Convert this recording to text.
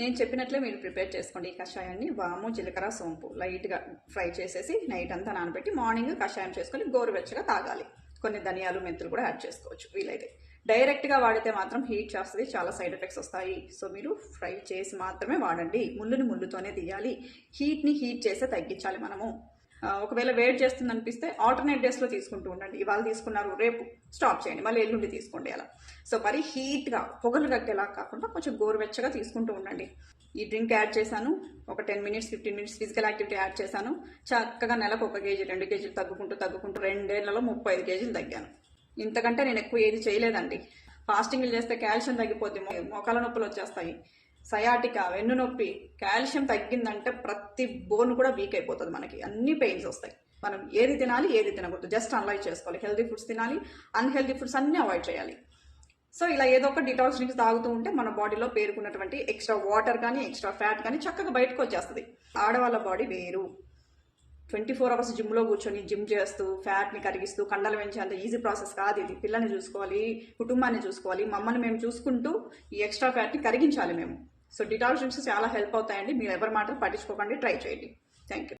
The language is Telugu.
నేను చెప్పినట్లే మీరు ప్రిపేర్ చేసుకోండి ఈ కషాయాన్ని. వాము జీలకర్ర సోంపు. లైట్గా ఫ్రై చేసేసి నైట్ అంతా నానబెట్టి మార్నింగ్ కషాయం చేసుకొని గోరువెచ్చగా తాగాలి. కొన్ని ధనియాలు మెంతులు కూడా యాడ్ చేసుకోవచ్చు వీలైతే. డైరెక్ట్గా వాడితే మాత్రం హీట్ చేస్తుంది చాలా సైడ్ ఎఫెక్ట్స్ వస్తాయి. సో మీరు ఫ్రై చేసి మాత్రమే వాడండి. ముళ్ళుని ముళ్ళుతోనే తీయాలి. హీట్ని హీట్ చేసే తగ్గించాలి మనము. ఒకవేళ వెయిట్ చేస్తుంది అనిపిస్తే ఆల్టర్నేట్ డేస్లో తీసుకుంటూ ఉండండి. ఇవాళ తీసుకున్నారు రేపు స్టాప్ చేయండి. మళ్ళీ ఎల్లుండి తీసుకోండి అలా. సో మరి హీట్గా పొగలు కట్టేలా కాకుండా కొంచెం గోరువెచ్చగా తీసుకుంటూ ఉండండి. ఈ డ్రింక్ యాడ్ చేశాను. ఒక ten minutes fifteen minutes physical activity add చేశాను. చక్కగా నెలకు ఒక కేజీ రెండు కేజీలు తగ్గుకుంటూ తగ్గుకుంటూ రెండేళ్ళలో ముప్పై ఐదు కేజీలు తగ్గాను. ఇంతకంటే నేను ఎక్కువ ఏది చేయలేదండి. ఫాస్టింగ్లు చేస్తే కాల్షియం తగ్గిపోద్ది. మోకాల నొప్పులు వచ్చేస్తాయి. సయాటిక వెన్ను నొప్పి కాల్షియం తగ్గిందంటే ప్రతి బోన్ కూడా వీక్ అయిపోతుంది మనకి. అన్ని పెయిన్స్ వస్తాయి. మనం ఏది తినాలి ఏది తినకూడదు. జస్ట్ అనలైజ్ చేసుకోవాలి. హెల్దీ ఫుడ్స్ తినాలి అన్హెల్దీ ఫుడ్స్ అన్ని అవాయిడ్ చేయాలి. సో ఇలా ఏదో ఒక డిటాక్స్ డ్రింక్స్ తాగుతూ ఉంటే మన బాడీలో పేరుకున్నటువంటి ఎక్స్ట్రా వాటర్ కానీ ఎక్స్ట్రా ఫ్యాట్ కానీ చక్కగా బయటకు వచ్చేస్తుంది. ఆడవాళ్ళ బాడీ వేరు. ట్వంటీ ఫోర్ అవర్స్ జిమ్లో కూర్చొని జిమ్ చేస్తూ ఫ్యాట్ని కరిగిస్తూ కండలు పెంచి అంత ఈజీ ప్రాసెస్ కాదు ఇది. పిల్లల్ని చూసుకోవాలి కుటుంబాన్ని చూసుకోవాలి మమ్మల్ని మేము చూసుకుంటూ ఈ ఎక్స్ట్రా ఫ్యాట్ని కరిగించాలి మేము. సో డిటాల్ డ్రింక్స్ చాలా హెల్ప్ అవుతాయండి. మీరు ఎవరి మాటలు పట్టించుకోకండి. ట్రై చేయండి. Thank you